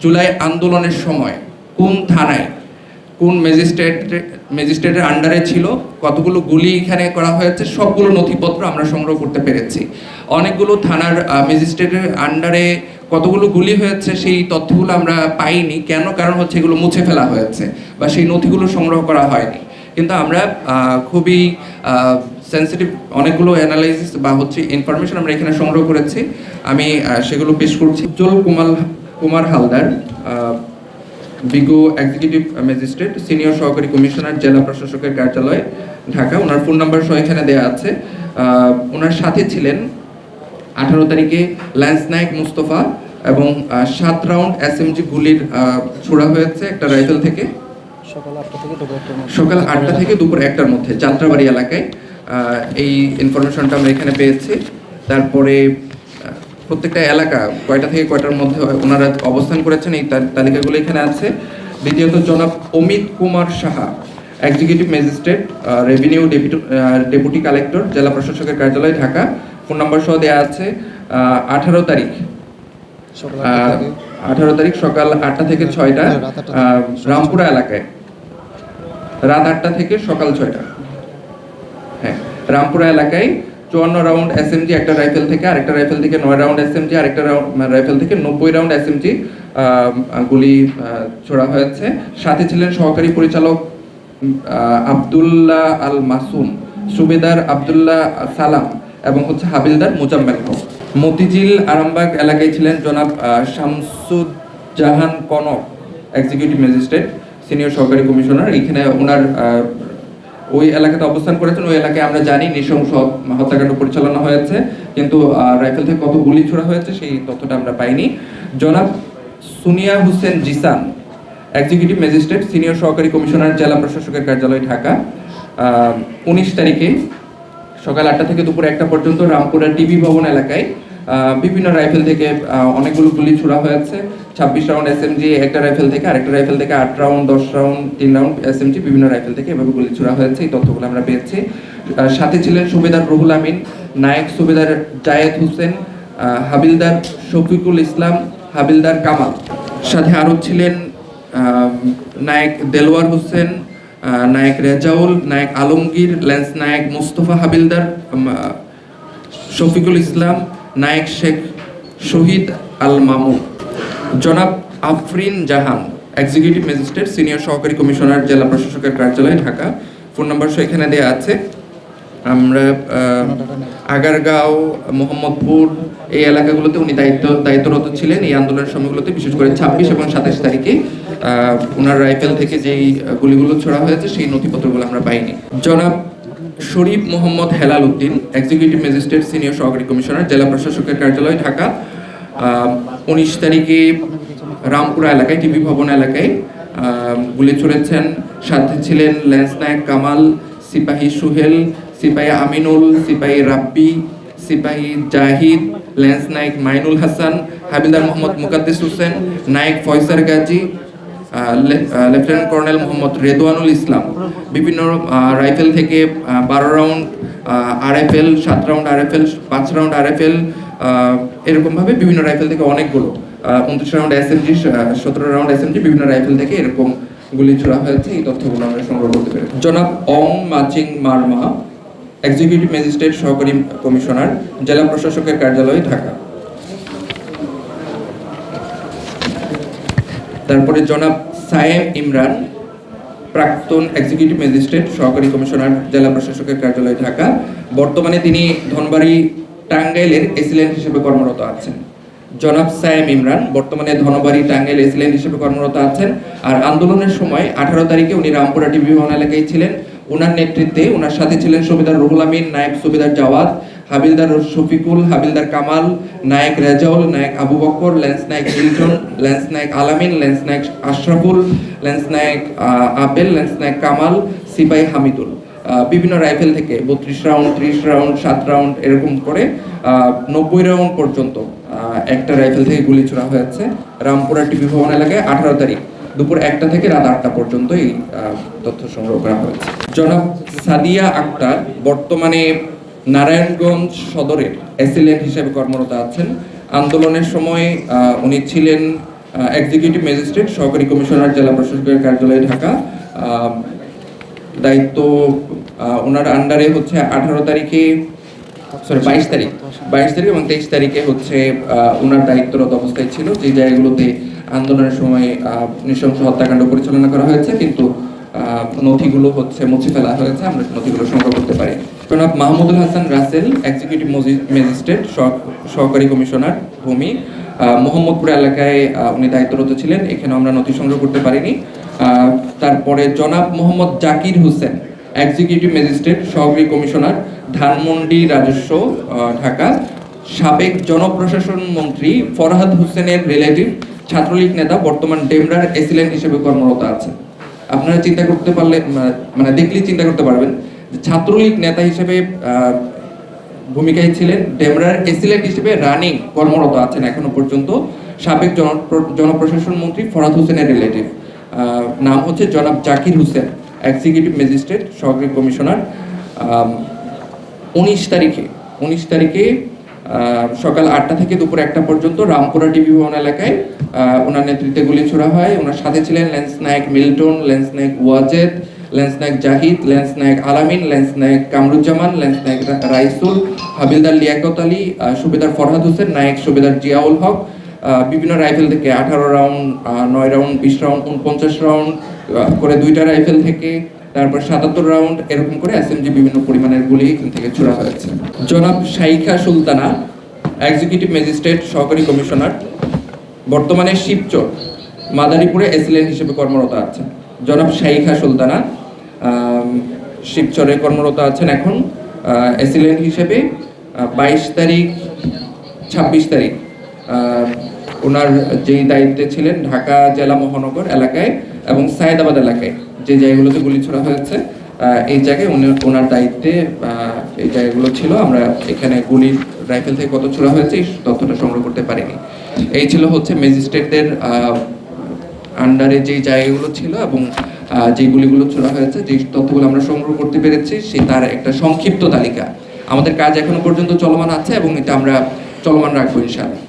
জুলাই আন্দোলনের সময় কোন থানায়, কোন ম্যাজিস্ট্রেট, ম্যাজিস্ট্রেটের আন্ডারে ছিল, কতগুলো গুলি এখানে করা হয়েছে, সবগুলো নথিপত্র আমরা সংগ্রহ করতে পেরেছি। অনেকগুলো থানার ম্যাজিস্ট্রেটের আন্ডারে কতগুলো গুলি হয়েছে সেই তথ্যগুলো আমরা পাইনি। কেন? কারণ হচ্ছে এগুলো মুছে ফেলা হয়েছে বা সেই নথিগুলো সংগ্রহ করা হয়নি। কিন্তু আমরা খুবই সেন্সিটিভ অনেকগুলো অ্যানালাইসিস বা হচ্ছে ইনফরমেশন আমরা এখানে সংগ্রহ করেছি। আমি সেগুলো পেশ করছি। উজ্জ্বল কুমার কুমার হালদার বিগো এক্সিকিউটিভ ম্যাজিস্ট্রেট সিনিয়র সহকারী কমিশনার জেলা প্রশাসকের কার্যালয় ঢাকা। ওনার ফোন নাম্বার সহ এখানে দেওয়া আছে। ওনার সাথে ছিলেন আঠারো তারিখে ল্যান্স নায়ক মুস্তফা এবং সাত রাউন্ড এসএমজি গুলির ছোড়া হয়েছে একটা রাইফেল থেকে। সকাল আটটা থেকে দুপুর একটার মধ্যে। সকাল আটটা থেকে দুপুর একটার মধ্যে যাত্রাবাড়ি এলাকায়। এই ইনফরমেশনটা আমরা এখানে পেয়েছি। তারপরে প্রত্যেকটা এলাকা কয়টা থেকে কয়টার মধ্যে ওনারা অবস্থান করেছেন এই তালিকাগুলো এখানে আছে। দ্বিতীয়ত জনাব Amit Kumar Saha executive magistrate revenue deputy collector জেলা প্রশাসকের কার্যালয় ঢাকা। ফোন নম্বর সহ দেওয়া আছে আঠারো তারিখ। আঠারো তারিখ সকাল আটটা থেকে ছয়টা রাত আটটা আহ, রামপুরা এলাকায়। রাত আটটা থেকে সকাল ছয়টা। হ্যাঁ রামপুরা এলাকায় চুয়ান্ন রাউন্ড এসএমজি একটা রাইফেল থেকে আরেকটা রাইফেল থেকে নয় রাউন্ড এসএমজি আরেকটা রাইফেল থেকে নব্বই রাউন্ড এসএমজি গুলি ছোড়া হয়েছে। সাথে ছিলেন সহকারী পরিচালক আব্দুল্লাহ আল মাসুম সুবেদার আব্দুল্লাহ সালাম এবং হচ্ছে হাবিলদার মোজাম্মেল হক। মতিঝিল আরামবাগ এলাকায় ছিলেন জনাব Shamsuzzahan Konok executive magistrate senior সহকারী কমিশনার। এখানে ওনার ওই এলাকাতে অবস্থান করেছেন, ওই এলাকায় আমরা জানি নৃশংস হত্যাকাণ্ড পরিচালনা হয়েছে, কিন্তু রাইফেল থেকে কত গুলি ছোড়া হয়েছে সেই তথ্যটা আমরা পাইনি। জনাব Sunia Hossain Jisan executive magistrate senior সহকারী কমিশনার জেলা প্রশাসকের কার্যালয়, ঢাকা। উনিশ তারিখে সকাল আটটা থেকে দুপুর একটা পর্যন্ত রামপুরা টিভি ভবন এলাকায় বিভিন্ন রাইফেল থেকে অনেকগুলো গুলি ছোড়া হয়েছে। ছাব্বিশ রাউন্ড এসএমজি একটা রাইফেল থেকে, আরেকটা রাইফেল থেকে, আট রাউন্ড দশ রাউন্ড তিন রাউন্ড এসএমজি বিভিন্ন রাইফেল থেকে এভাবে গুলি ছোড়া হয়েছে। এই তথ্যগুলো আমরা পেয়েছি। সাথে ছিলেন সুবেদার রুহুল আমিন, নায়ক সুবেদার জায়েদ হোসেন হাবিলদার শফিকুল ইসলাম, হাবিলদার কামাল। সাথে আরও ছিলেন নায়ক দেলোয়ার হোসেন নায়ক রেজাউল, নায়ক আলমগীর লেন্স নায়ক মুস্তফা হাবিলদার শফিকুল ইসলাম নায়ক শেখ শহীদ আল মামু জনাব Afrin Jahan executive magistrate senior সহকারী কমিশনার জেলা প্রশাসকের কার্যালয়, ঢাকা। ফোন নাম্বার এখানে দেওয়া আছে। আমরা আগারগাঁও, মোহাম্মদপুর এই এলাকাগুলোতে উনি দায়িত্ব, দায়িত্বরত ছিলেন। এই আন্দোলনের সময়গুলোতে বিশেষ করে ছাব্বিশ এবং সাতাশ তারিখে ওনার রাইফেল থেকে যেই গুলিগুলো ছোড়া হয়েছে, সেই নথিপত্রগুলো আমরা পাইনি। জনাব Sharif Mohammad Helal Uddin executive magistrate senior সহকারী কমিশনার জেলা প্রশাসকের কার্যালয়, ঢাকা। উনিশ তারিখে রামপুরা এলাকায়, টিভি ভবন এলাকায় গুলি ছুড়েছেন। সাথে ছিলেন ল্যান্স নায়ক কামাল, সিপাহী সুহেল, সিপাহী আমিনুল, সিপাহী রাব্বি, সিপাহী জাহিদ ল্যান্স নায়ক মাইনুল হাসান, হাবিলদার মোহাম্মদ মুকাদ্দিস হোসেন, নায়ক ফয়সার গাজী লেফটেন্যান্ট কর্নেল মোহাম্মদ রেদওয়ানুল ইসলাম। বিভিন্ন রাইফেল থেকে বারো রাউন্ড আরএফএল, সাত রাউন্ড আরএফএল, পাঁচ রাউন্ড আরএফএল এরকমভাবে বিভিন্ন রাইফেল থেকে অনেকগুলো উনত্রিশ রাউন্ড এসএমজি সতেরো রাউন্ড এসএমজি বিভিন্ন রাইফেল থেকে এরকম গুলি ছোড়া হয়েছে। এই তথ্যগুলো আমরা সংগ্রহ করতে পেরেছি। জনাব অং মাচিং মারমা, এক্সিকিউটিভ ম্যাজিস্ট্রেট সহকারী কমিশনার, জেলা প্রশাসকের কার্যালয়, ঢাকা। তারপরে জনাব সায়েম ইমরান, প্রাক্তন এক্সিকিউটিভ ম্যাজিস্ট্রেট সহকারী কমিশনার, জেলা প্রশাসকের কার্যালয়, ঢাকা। বর্তমানে তিনি ধনবাড়ি টাঙ্গাইলের এসিলেন্ট হিসেবে কর্মরত আছেন। জনাব সায়েম ইমরান বর্তমানে ধনবাড়ি টাঙ্গাইল এসিলেন্ট হিসেবে কর্মরত আছেন আর আন্দোলনের সময় আঠারো তারিখে উনি রামপুরা টিভি ভবন এলাকায় ছিলেন। ওনার নেতৃত্বে ওনার সাথে ছিলেন সুবেদার রুহুল আমিন, নায়েব সুবেদার Jawad Havildar Shafiqul Havildar Kamal Naik Rezaul Naik Abu Bakar lance Naik Milton lance Naik Alamin lance Naik Ashraful lance Naik ah, Apel lance Naik Kamal সিপাই Hamidul. বিভিন্ন রাইফেল থেকে বত্রিশ রাউন্ড ত্রিশ রাউন্ড সাত রাউন্ড এরকম করে নব্বই রাউন্ড পর্যন্ত একটা রাইফেল থেকে গুলি ছোড়া হয়েছে রামপুরা টিভি ভবন এলাকায় আঠারো তারিখ দুপুর একটা থেকে রাত আটটা পর্যন্ত এই তথ্য সংগ্রহ করা হয়েছে। জনাব সাদিয়া আক্তার বর্তমানে নারায়ণগঞ্জ সদরের অ্যাসিলেন্ট হিসেবে কর্মরত আছেন। আন্দোলনের সময় উনি ছিলেন এক্সিকিউটিভ ম্যাজিস্ট্রেট সহকারী কমিশনার, জেলা প্রশাসকের কার্যালয়, ঢাকা। দায়িত্ব ওনার আন্ডারে হচ্ছে আঠারো তারিখে সরি বাইশ তারিখ বাইশ তারিখ এবং তেইশ তারিখে হচ্ছে ওনার দায়িত্বরত অবস্থায় ছিল। যে জায়গাগুলোতে আন্দোলনের সময় নৃশংস হত্যাকাণ্ড পরিচালনা করা হয়েছে, কিন্তু নথিগুলো হচ্ছে মুছে ফেলা হয়েছে, আমরা নথিগুলো সংগ্রহ করতে পারি। জনাব মাহমুদুল হাসান রাসেল এক্সিকিউটিভ ম্যাজিস্ট্রেট সহকারী কমিশনার, ভূমি মোহাম্মদপুর এলাকায় উনি দায়িত্বরত ছিলেন এখানে আমরা নথি সংগ্রহ করতে পারিনি। তারপরে জনাব মোহাম্মদ জাকির হোসেন এক্সিকিউটিভ ম্যাজিস্ট্রেট সহকারী কমিশনার, ধানমন্ডি রাজস্ব ঢাকা। সাবেক জনপ্রশাসন মন্ত্রী ফরহাদ হোসেনের রিলেটিভ ছাত্রলীগ নেতা, বর্তমান ডেমরার এসিলেন্ট হিসেবে কর্মরত আছেন। আপনারা চিন্তা করতে পারলে মানে দেখলেই চিন্তা করতে পারবেন ছাত্রলীগ নেতা হিসেবে ভূমিকায় ছিলেন ডেমরার এসিলেন্ট হিসেবে রানিং কর্মরত আছেন এখনও পর্যন্ত সাবেক জনপ্র- জনপ্রশাসন মন্ত্রী ফরাদ হোসেনের রিলেটিভ নাম হচ্ছে জনাব জাকির হোসেন এক্সিকিউটিভ ম্যাজিস্ট্রেট সহকারী কমিশনার। উনিশ তারিখে উনিশ তারিখে সকাল আটটা থেকে দুপুর একটা পর্যন্ত রামপুরা টিভি ভবন এলাকায় ওনার নেতৃত্বে গুলি ছোড়া হয়। ওনার সাথে ছিলেন lance Naik Milton, lance Naik Wajed, lance Naik Zahid, lance Naik Alamin, lance Naik Kamruzzaman, lance Naik Raisul, Havildar Liaquat Ali সুবেদার ফরহাদ হোসেন, নায়ক সুবেদার জিয়াউল হক বিভিন্ন রাইফেল থেকে আঠারো রাউন্ড নয় রাউন্ড, বিশ রাউন্ড, উনপঞ্চাশ রাউন্ড করে দুইটা রাইফেল থেকে তারপর সাতাত্তর রাউন্ড এরকম করে এসএমজি বিভিন্ন পরিমাণের গুলি এখান থেকে ছোড়া হয়েছে। জনাব শাইখা সুলতানা এক্সিকিউটিভ ম্যাজিস্ট্রেট সহকারী কমিশনার বর্তমানে শিবচর, মাদারীপুরে এসিলেন্ট হিসেবে কর্মরত আছেন। জনাব শাইখা সুলতানা শিবচরে কর্মরত আছেন এখন এসিলেন্ট হিসেবে বাইশ তারিখ, ছাব্বিশ তারিখ ওনার যেই দায়িত্বে ছিলেন ঢাকা জেলা মহানগর এলাকায় এবং সায়েদাবাদ এলাকায়। যে জায়গাগুলোতে গুলি ছোড়া হয়েছে এই জায়গায় উনি, ওনার দায়িত্বে এই জায়গাগুলো ছিল। আমরা এখানে গুলির রাইফেল থেকে কত ছোড়া হয়েছে, এই তথ্যটা সংগ্রহ করতে পারিনি। এই ছিল হচ্ছে ম্যাজিস্ট্রেটদের আন্ডারে যে জায়গাগুলো ছিল এবং যে গুলিগুলো ছোড়া হয়েছে, যে তথ্যগুলো আমরা সংগ্রহ করতে পেরেছি, সে তার একটা সংক্ষিপ্ত তালিকা। আমাদের কাজ এখনও পর্যন্ত চলমান আছে এবং এটা আমরা চলমান রাখব ইনশাআল্লাহ।